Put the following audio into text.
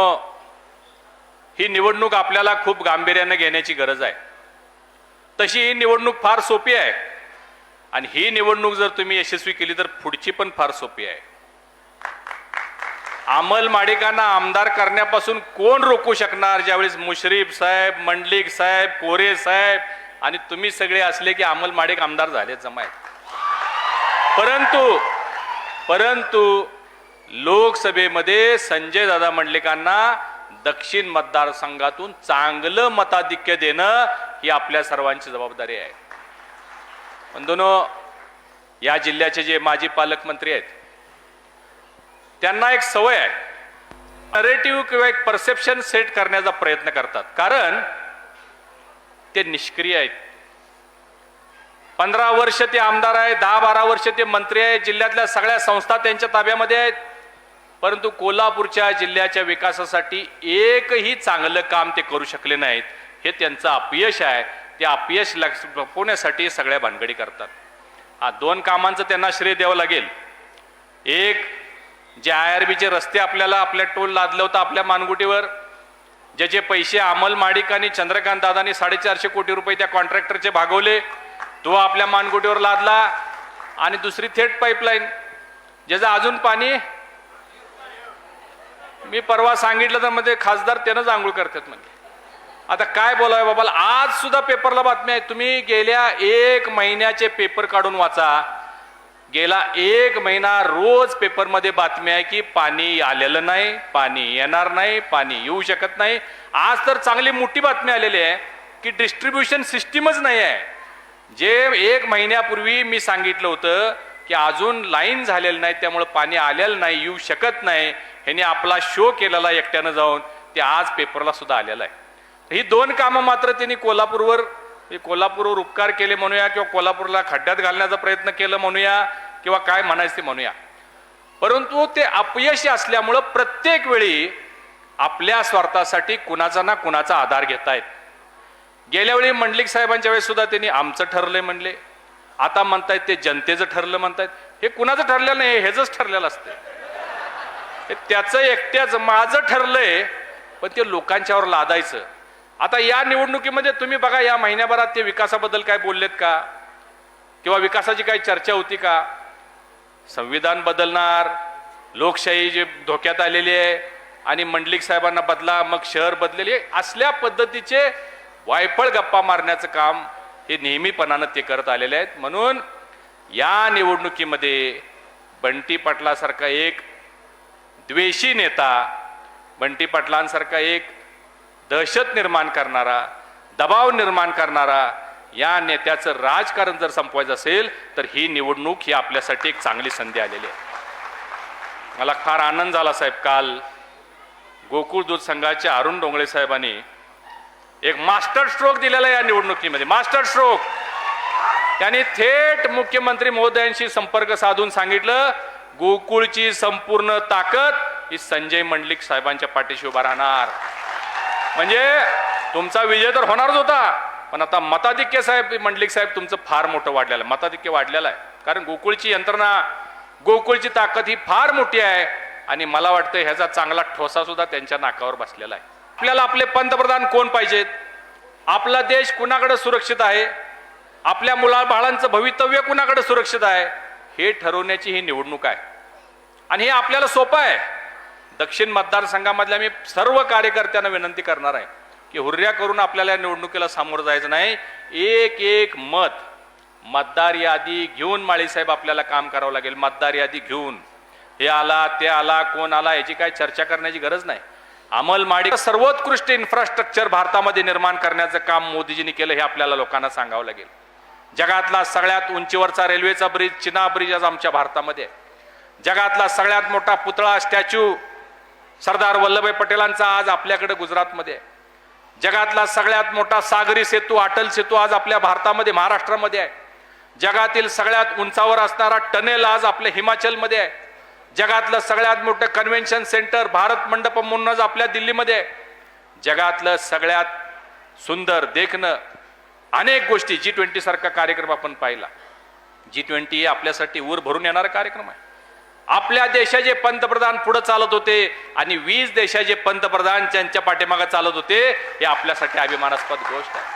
ही निवडणूक आपल्याला खूप गांभीर्यानं घेण्याची गरज आहे. तशी ही निवडणूक फार सोपी आहे. आणि ही निवडणूक जर तुम्ही यशस्वी केली तर पुढची पण फार सोपी आहे. अमल माडिकांना आमदार करण्यापासून कोण रोखू शकणार? ज्यावेळेस मुश्रीफ साहेब मंडलिक साहेब कोरे साहेब आणि तुम्ही सगळे असले की अमल माडिक आमदार झाले जमाय परंतु परंतु लोकसभेमध्ये संजय दादा मंडलिकांना दक्षिण मतदारसंघातून चांगलं मताधिक्य देणं ही आपल्या सर्वांची जबाबदारी आहे. बंधूनो या जिल्ह्याचे जे माजी पालकमंत्री आहेत त्यांना एक सवय आहे. नरेटिव्ह किंवा एक परसेप्शन सेट करण्याचा प्रयत्न करतात. कारण ते निष्क्रिय आहेत. पंधरा वर्ष ते आमदार आहेत दहा बारा वर्ष ते मंत्री आहेत जिल्ह्यातल्या सगळ्या संस्था त्यांच्या ताब्यामध्ये आहेत. परंतु कोल्हापूरच्या जिल्ह्याच्या विकासासाठी एकही चांगलं काम ते करू शकले नाहीत. हे त्यांचं अपयश आहे. ते अपयश लक्ष लपवण्यासाठी सगळ्या भानगडी करतात. हा दोन कामांचं त्यांना श्रेय द्यावं लागेल. एक जे आय आर बीचे रस्ते आपल्याला आपल्या टोल लादलं होतं आपल्या मानगुटीवर ज्याचे पैसे अमल माडिक आणि चंद्रकांत दादानी साडेचारशे कोटी रुपये त्या कॉन्ट्रॅक्टरचे भागवले तो आपल्या मानगुटीवर लादला. आणि दुसरी थेट पाईपलाईन ज्याचं अजून पाणी मी परवा सांगितलं तर मध्ये खासदार त्यानंच आंघोळ करतात म्हणजे आता काय बोलावं बाबाला आज सुद्धा पेपरला बातमी आहे. तुम्ही गेल्या एक महिन्याचे पेपर काढून वाचा. गेला एक महिना रोज पेपरमध्ये बातमी आहे की पाणी आलेलं नाही पाणी येणार नाही पाणी येऊ शकत नाही. आज तर चांगली मोठी बातमी आलेली आहे की डिस्ट्रीब्युशन सिस्टीमच नाही आहे. जे एक महिन्यापूर्वी मी सांगितलं होतं की अजून लाईन झालेलं नाही त्यामुळं पाणी आलेलं नाही येऊ शकत नाही. ह्याने आपला शो केलेला एकट्यानं जाऊन ते आज पेपरला सुद्धा आलेलं आहे. ही दोन कामं मात्र त्यांनी कोल्हापूरवर हे कोल्हापूरवर उपकार केले म्हणूया किंवा कोल्हापूरला खड्ड्यात घालण्याचा प्रयत्न केलं म्हणूया किंवा काय म्हणायचं ते म्हणूया. परंतु ते अपयशी असल्यामुळं प्रत्येक वेळी आपल्या स्वार्थासाठी कुणाचा ना कुणाचा आधार घेतायत गेल्या वेळी मंडलिक साहेबांच्या वेळेस सुद्धा त्यांनी आमचं ठरलंय म्हणले. आता म्हणतायत ते जनतेचं ठरलं म्हणतायत. हे कुणाचं ठरलेलं नाही हेच ठरलेलं असतं त्याचं एकट्याच माझं ठरलंय पण ते लोकांच्यावर लादायचं. आता या निवडणुकीमध्ये तुम्ही बघा या महिन्याभरात ते विकासाबद्दल काय बोललेत का? किंवा विकासाची काही चर्चा होती का? संविधान बदलणार लोकशाही जे धोक्यात आलेली आहे आणि मंडलिक साहेबांना बदला मग शहर बदलेले असल्या पद्धतीचे वायफळ गप्पा मारण्याचं काम हे नेहमीपणानं ते करत आलेले आहेत. म्हणून या निवडणुकीमध्ये बंटी पाटलासारखा एक द्वेषी नेता बंटी पाटलांसारखा एक दहशत निर्माण करणारा दबाव निर्माण करणारा या नेत्याचं राजकारण जर संपवायचं असेल तर ही निवडणूक ही आपल्यासाठी एक चांगली संधी आलेली आहे. मला फार आनंद झाला साहेब काल गोकुळ दूध संघाच्या अरुण डोंगळे साहेबांनी एक मास्टर स्ट्रोक दिलेला या निवडणुकीमध्ये. Master stroke. त्यांनी थेट मुख्यमंत्री महोदयांशी संपर्क साधून सांगितलं गोकुळची संपूर्ण ताकद ही संजय मंडलिक साहेबांच्या पाठीशी उभा राहणार. म्हणजे तुमचा विजय तर होणारच होता पण आता मताधिक्य साहेब मंडलिक साहेब तुमचं फार मोठं वाढलेलं आहे. मताधिक्य वाढलेलं आहे. कारण गोकुळची यंत्रणा गोकुळची ताकद ही फार मोठी आहे आणि मला वाटतं ह्याचा चांगला ठोसा सुद्धा त्यांच्या नाकावर बसलेला आहे. आपल्याला आपले पंतप्रधान कोण पाहिजेत? आपला देश कुणाकडे सुरक्षित आहे? आपल्या मुला बाळांचं भवितव्य कुणाकडे सुरक्षित आहे? हे ठरवण्याची ही निवडणूक आहे. आणि हे आपल्याला सोपं आहे. दक्षिण मतदारसंघामधल्या मी सर्व कार्यकर्त्यांना विनंती करणार आहे की हुर्र्या करून आपल्याला या निवडणुकीला सामोरं जायचं नाही. एक एक मत मतदार यादी घेऊन माळीसाहेब आपल्याला काम करावं लागेल. मतदार यादी घेऊन. हे आला ते आला कोण आला याची काय चर्चा करण्याची गरज नाही. अमल माडी सर्वोत्कृष्ट इन्फ्रास्ट्रक्चर भारतामध्ये निर्माण करण्याचं काम मोदीजींनी केलं हे आपल्याला लोकांना सांगावं लागेल. जगातला सगळ्यात उंचीवरचा रेल्वेचा ब्रिज चिना ब्रिज आज आमच्या भारतामध्ये आहे. जगातला सगळ्यात मोठा पुतळा स्टॅच्यू सरदार वल्लभभाई पटेलांचा आज आपल्याकडे गुजरातमध्ये आहे. जगातला सगळ्यात मोठा सागरी सेतू अटल सेतू आज आपल्या भारतामध्ये महाराष्ट्रामध्ये आहे जगातील सगळ्यात उंचावर असणारा टनेल आज आपल्या हिमाचलमध्ये आहे जगातलं सगळ्यात मोठं कन्व्हेन्शन सेंटर भारत मंडपम म्हणून आज आपल्या दिल्लीमध्ये आहे जगातलं सगळ्यात सुंदर देखणं अनेक गोष्टी जी ट्वेंटी सारखा कार्यक्रम आपण पाहिला. जी ट्वेंटी आपल्यासाठी ऊर भरून येणारा कार्यक्रम आहे. आपल्या देशाचे पंतप्रधान पुढे चालत होते आणि वीस देशाचे पंतप्रधान त्यांच्या पाठीमागे चालत होते हे आपल्यासाठी अभिमानास्पद गोष्ट आहे.